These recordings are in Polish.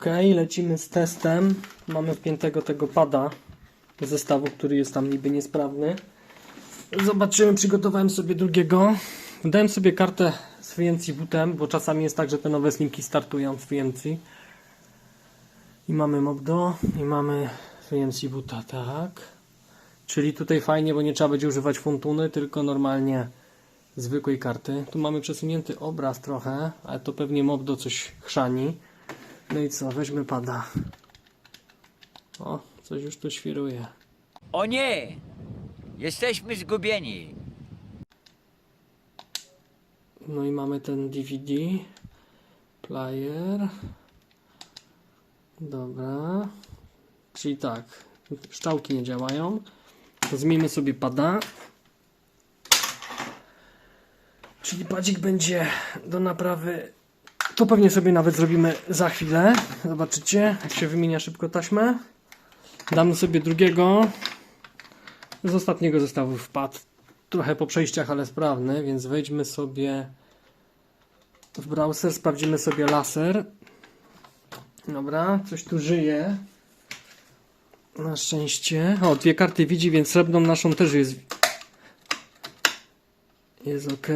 Ok, lecimy z testem. Mamy wpiętego tego pada zestawu, który jest tam niby niesprawny. Zobaczymy, przygotowałem sobie drugiego. Dałem sobie kartę z VNC bootem, bo czasami jest tak, że te nowe slimki startują z VNC. I mamy Mobdo i mamy VNC boota, tak. Czyli tutaj fajnie, bo nie trzeba będzie używać funtuny, tylko normalnie zwykłej karty. Tu mamy przesunięty obraz trochę, ale to pewnie Mobdo coś chrzani. No i co, weźmy pada. O, coś już tu świruje. O nie! Jesteśmy zgubieni. No i mamy ten DVD. Player. Dobra. Czyli tak, szczałki nie działają. Zmienimy sobie pada. Czyli padzik będzie do naprawy. To pewnie sobie nawet zrobimy za chwilę. Zobaczycie, jak się wymienia szybko taśmę. Damy sobie drugiego. Z ostatniego zestawu wpadł. Trochę po przejściach, ale sprawny, więc wejdźmy sobie w browser, sprawdzimy sobie laser. Dobra, coś tu żyje. Na szczęście. O, dwie karty widzi, więc srebrną naszą też jest. Jest ok.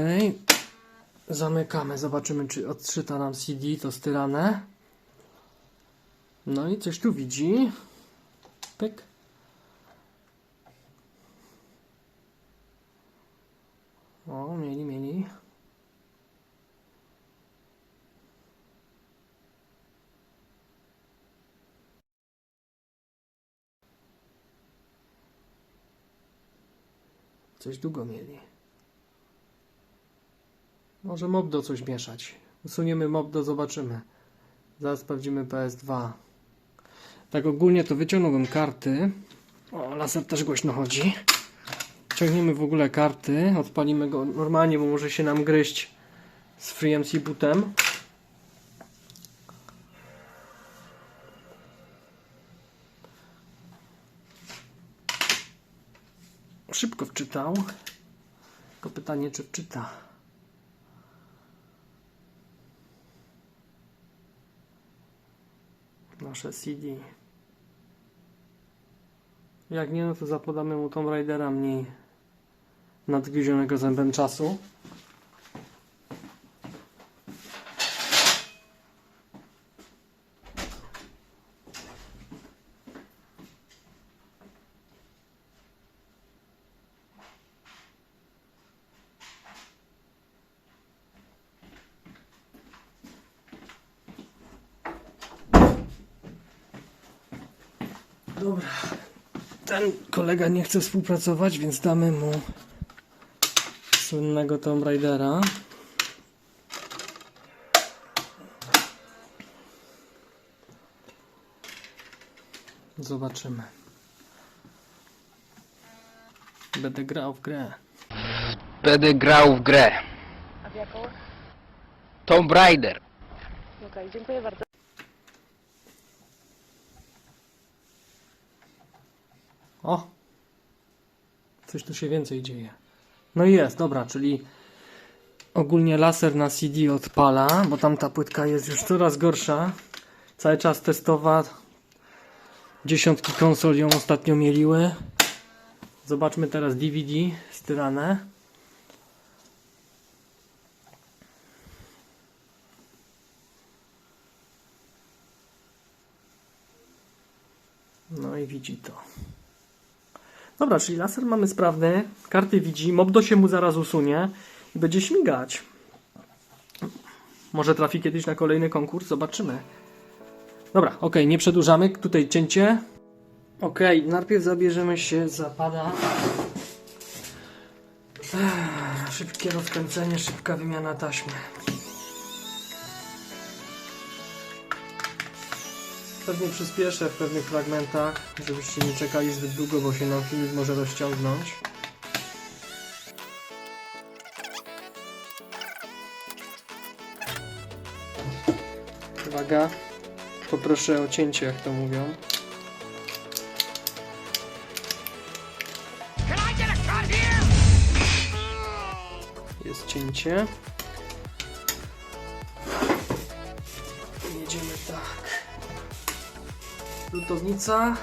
Zamykamy, zobaczymy, czy odczyta nam CD to styrane. No i coś tu widzi. Pyk. O, mieli, mieli. Coś długo mieli. Może Mobdo coś mieszać. Usuniemy Mobdo, zobaczymy. Zaraz sprawdzimy PS2. Tak ogólnie to wyciągnąłbym karty. O, laser też głośno chodzi. Ciągniemy w ogóle karty, odpalimy go normalnie, bo może się nam gryźć z FreeMC bootem. Szybko wczytał. Tylko pytanie, czy wczyta. Nasze CD. Jak nie, no to zapodamy mu Tomb Raidera mniej nadgryzionego zębem czasu. Dobra. Ten kolega nie chce współpracować, więc damy mu słynnego Tomb Raidera. Zobaczymy. Będę grał w grę. Będę grał w grę. A w jaką? Tomb Raider. Okej, dziękuję bardzo. O! Coś tu się więcej dzieje. No i jest, dobra, czyli ogólnie laser na CD odpala, bo tam ta płytka jest już coraz gorsza. Cały czas testowa. Dziesiątki konsol ją ostatnio mieliły. Zobaczmy teraz DVD styrane. No i widzi to. Dobra, czyli laser mamy sprawny, karty widzi, mobdo się mu zaraz usunie i będzie śmigać. Może trafi kiedyś na kolejny konkurs, zobaczymy. Dobra, ok, nie przedłużamy, tutaj cięcie. Ok, najpierw zabierzemy się za pada. Ech, Szybkie rozkręcenie, szybka wymiana taśmy. Pewnie przyspieszę w pewnych fragmentach, żebyście nie czekali zbyt długo, bo się nam filmik może rozciągnąć. Uwaga, poproszę o cięcie, jak to mówią. Jest cięcie. Lutownica.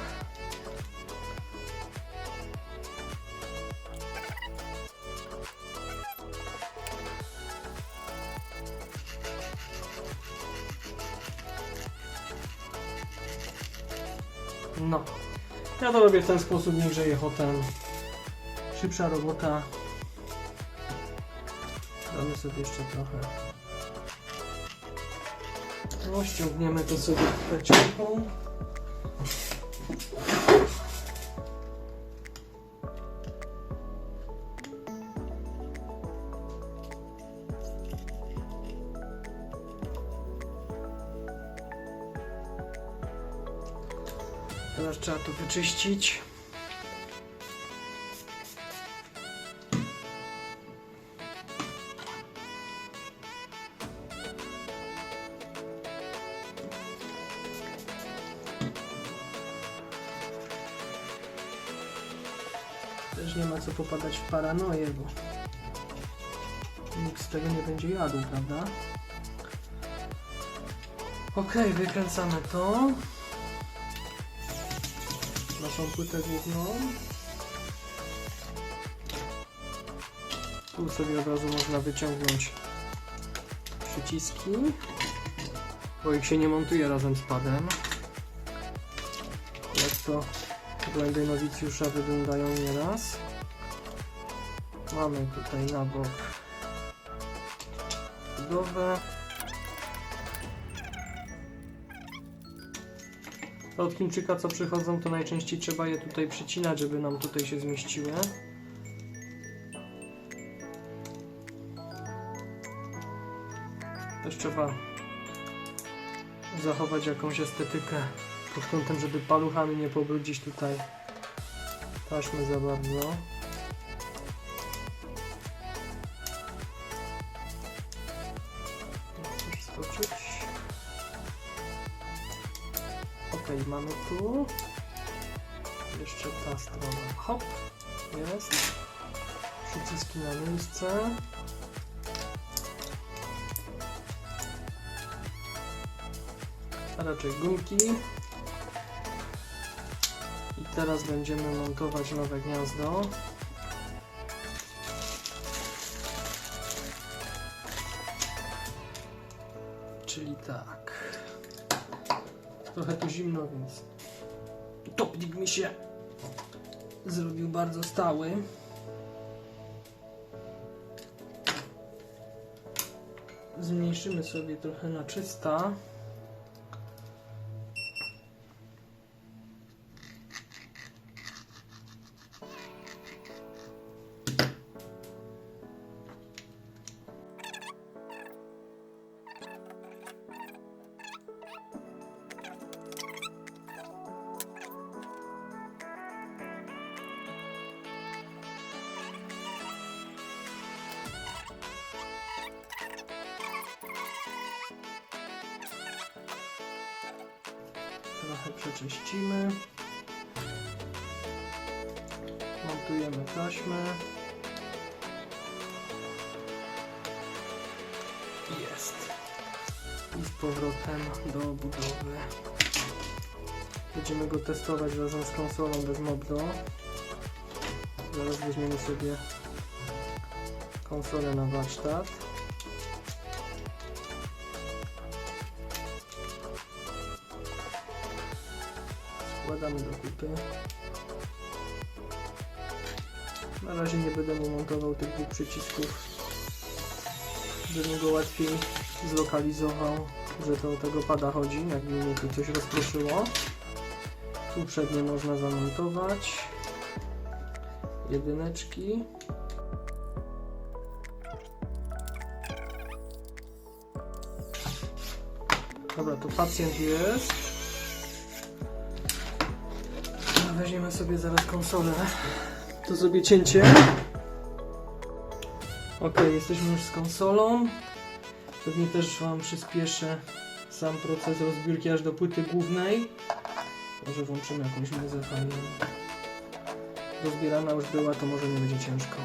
No. Ja to robię w ten sposób, nie grzeję. Szybsza robota. Damy sobie jeszcze trochę. No, ściągniemy to sobie peciągą. Teraz trzeba to wyczyścić. Też nie ma co popadać w paranoję, bo nikt z tego nie będzie jadł, prawda? Okej, wykręcamy to. Naszą płytę główną. Tu sobie od razu można wyciągnąć przyciski, bo ich się nie montuje razem z padem. Jak to błędy nowicjusza wyglądają nieraz. Mamy tutaj na bok budowę. Od Chińczyka co przychodzą to najczęściej trzeba je tutaj przycinać, żeby nam tutaj się zmieściły. Też trzeba zachować jakąś estetykę pod kątem, żeby paluchami nie pobrudzić tutaj taśmy za bardzo. Chcesz skoczyć? Ok, mamy tu. Jeszcze ta strona. Hop, jest. Przyciski na miejsce. A raczej gumki. Teraz będziemy montować nowe gniazdo. Czyli tak. Trochę tu zimno, więc topnik mi się zrobił bardzo stały. Zmniejszymy sobie trochę na 300. Trochę przeczyścimy. Montujemy taśmę. Jest. I z powrotem do budowy. Będziemy go testować razem z konsolą bez Mobdo. Zaraz weźmiemy sobie konsolę na warsztat. Składamy do kupy. Na razie nie będę mu montował tych dwóch przycisków, żebym go łatwiej zlokalizował, że to o tego pada chodzi, jakby mnie tu coś rozproszyło. Tu przednie można zamontować. Jedyneczki. Dobra, to pacjent jest. Weźmiemy sobie zaraz konsolę. To zrobię cięcie. Ok, jesteśmy już z konsolą. Pewnie też Wam przyspieszę sam proces rozbiórki aż do płyty głównej. Może włączymy jakąś fajną. Rozbierana już była, to może nie będzie ciężko.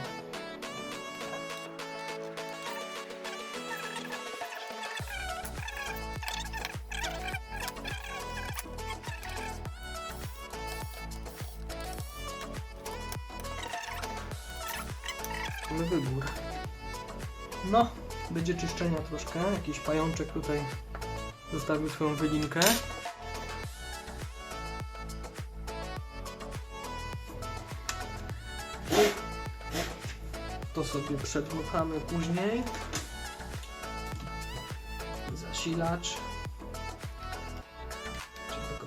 Będzie czyszczenia troszkę. Jakiś pajączek tutaj zostawił swoją wylinkę. To sobie przedmuchamy później. Zasilacz. Trzeba go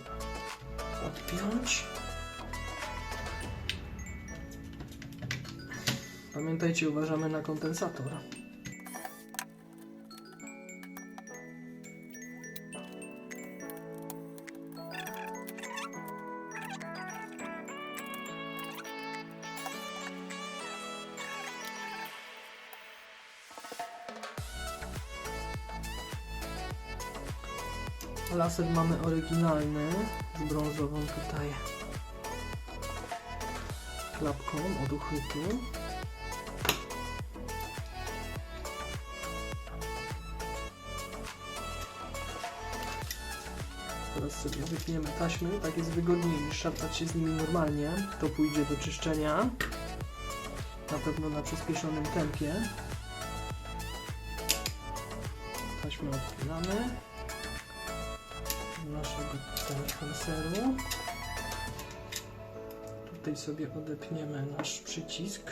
odpiąć. Pamiętajcie, uważamy na kondensator. Laser mamy oryginalny z brązową tutaj klapką od uchwytu. Teraz sobie wypniemy taśmy, tak jest wygodniej niż szarpać się z nimi normalnie. To pójdzie do czyszczenia. Na pewno na przyspieszonym tempie. Taśmę odpinamy. Naszego tutaj. Tutaj sobie odepniemy nasz przycisk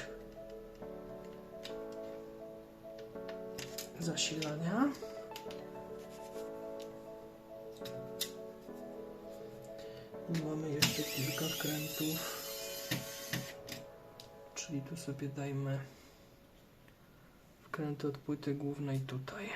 zasilania. I mamy jeszcze kilka krętów. Czyli tu sobie dajmy wkręty od płyty głównej tutaj.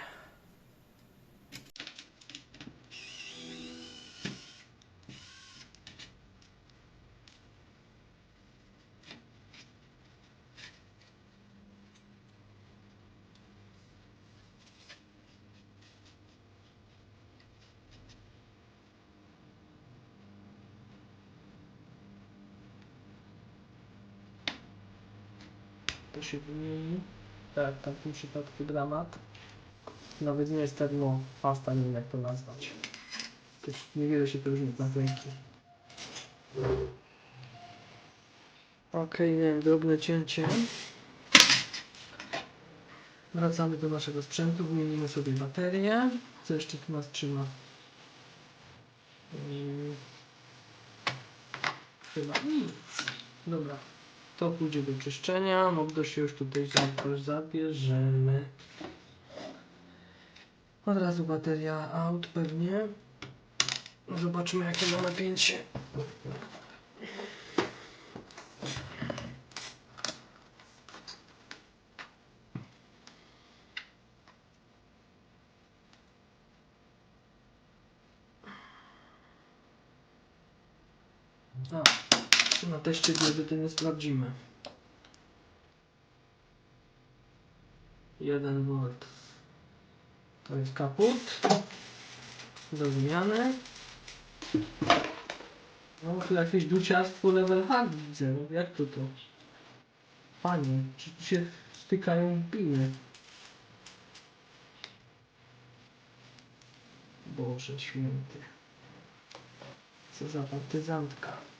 To się wymieni. Tak, w tamtym przypadku dramat. Nawet nie jest termo pasta, nie wiem jak to nazwać. Też niewiele się to różni od naklejki. Okej, okay, drobne cięcie. Wracamy do naszego sprzętu, wymienimy sobie baterię. Co jeszcze tu nas trzyma? Chyba nic. Dobra. To pójdzie do czyszczenia. Mogę się już tutaj za- zabierzemy. Od razu bateria out pewnie. Zobaczymy jakie ma napięcie. A, na teście gleby nie sprawdzimy. 1 V. To jest kaput. Do zmiany. No tu jakieś duciarstwo level H widzę. No, jak to to? Panie, czy tu się stykają piny? Boże święty. Co za partyzantka.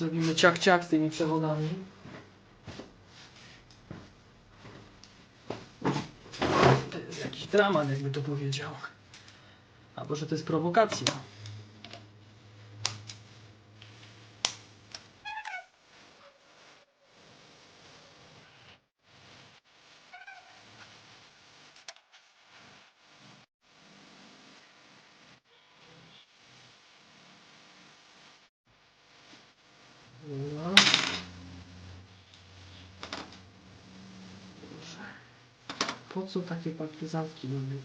Zrobimy ciach ciach z tymi przewodami. To jest jakiś dramat, jakby to powiedział. Albo że to jest prowokacja. No. Boże. Po co takie partyzantki robią?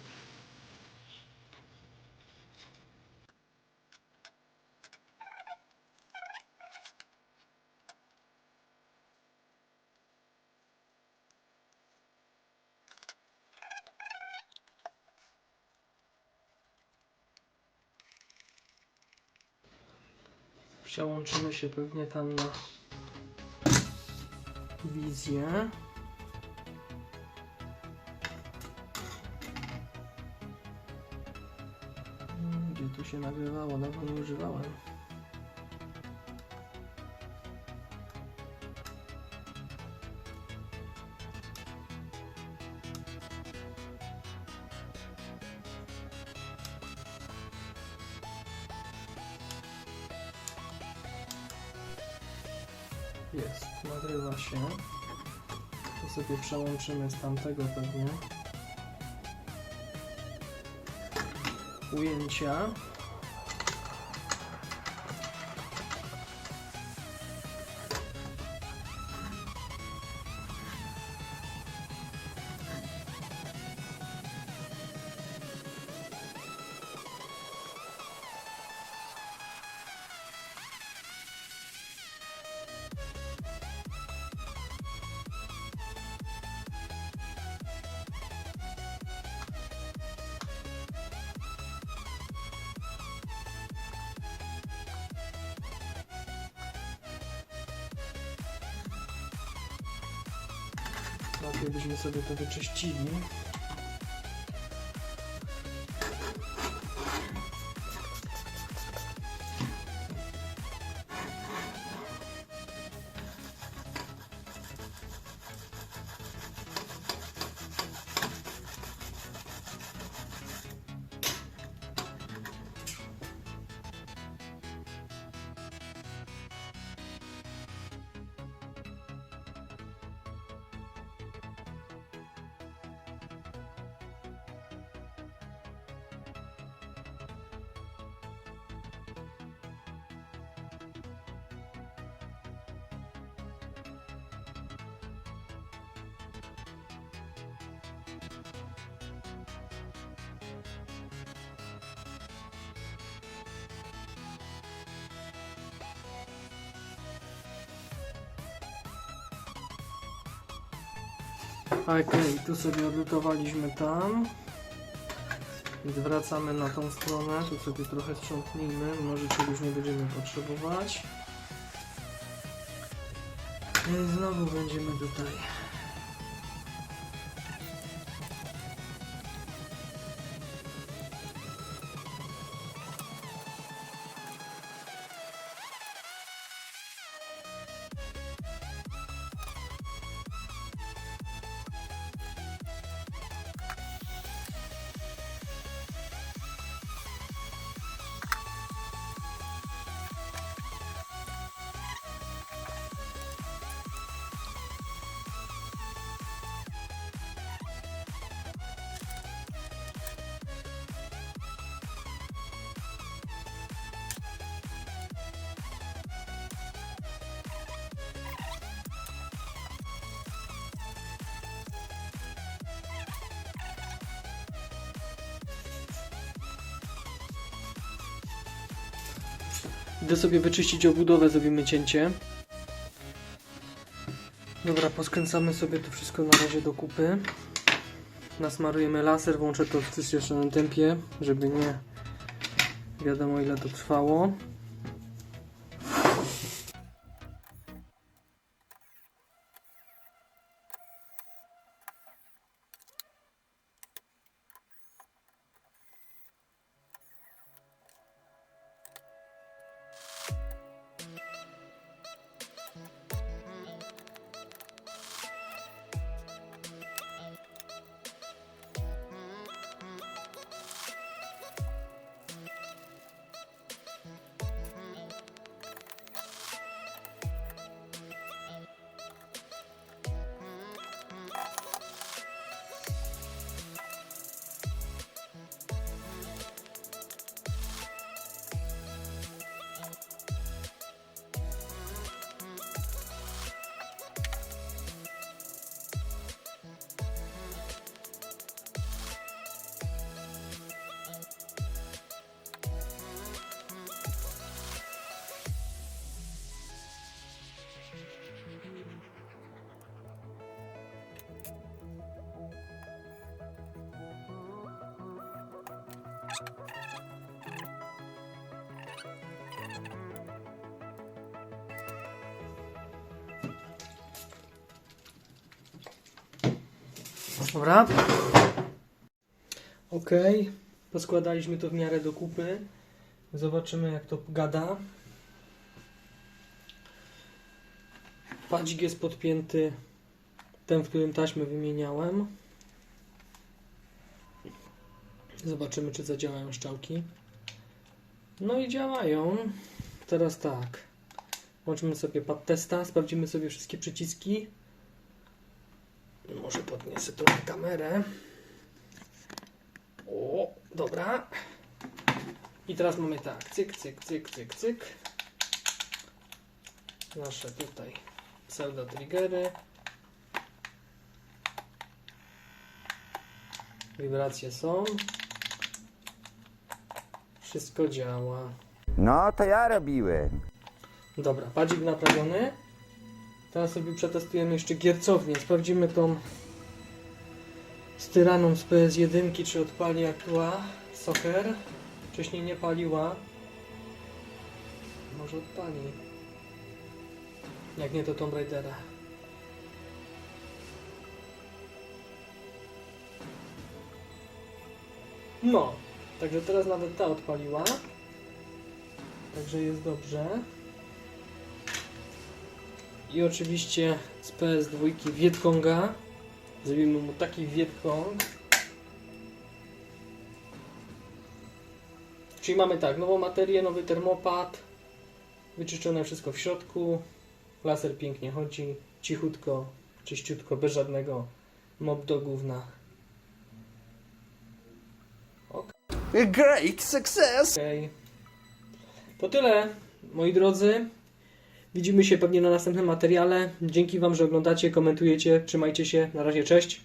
Przełączymy się pewnie tam na wizję. Się nagrywało, dawno nie używałem. Jest, nagrywa się. To sobie przełączymy z tamtego pewnie. Ujęcia. Lepiej byśmy sobie to wyczyścili. Okej, tu sobie odlutowaliśmy tam. Zwracamy na tą stronę, tu sobie trochę sprzątnijmy, może czegoś nie będziemy potrzebować. I znowu będziemy tutaj. Idę sobie wyczyścić obudowę, zrobimy cięcie. Dobra, poskręcamy sobie to wszystko na razie do kupy. Nasmarujemy laser, włączę to w przyspieszonym tempie, żeby nie wiadomo ile to trwało. Dobra. Ok, poskładaliśmy to w miarę do kupy. Zobaczymy jak to gada. Padzik jest podpięty ten, w którym taśmy wymieniałem. Zobaczymy, czy zadziałają szczałki. No i działają. Teraz tak. Włączymy sobie pad testa, sprawdzimy sobie wszystkie przyciski. Może podniosę trochę kamerę. O, dobra. I teraz mamy tak, cyk, cyk, cyk, cyk, cyk. Nasze tutaj pseudo triggery. Wibracje są. Wszystko działa. No, to ja robiłem. Dobra, padzik naprawiony. Teraz sobie przetestujemy jeszcze giercownię. Sprawdzimy tą styraną z PS1, czy odpali była Soccer. Wcześniej nie paliła. Może odpali. Jak nie, to Tomb Raidera. No, także teraz nawet ta odpaliła. Także jest dobrze. I oczywiście z PS2 Wietkonga. Zrobimy mu taki Wietkong. Czyli mamy tak, nową materię, nowy termopad. Wyczyszczone wszystko w środku. Laser pięknie chodzi. Cichutko, czyściutko, bez żadnego mob do gówna. Great success! Okej. To tyle, moi drodzy. Widzimy się pewnie na następnym materiale. Dzięki Wam, że oglądacie, komentujecie. Trzymajcie się. Na razie, cześć.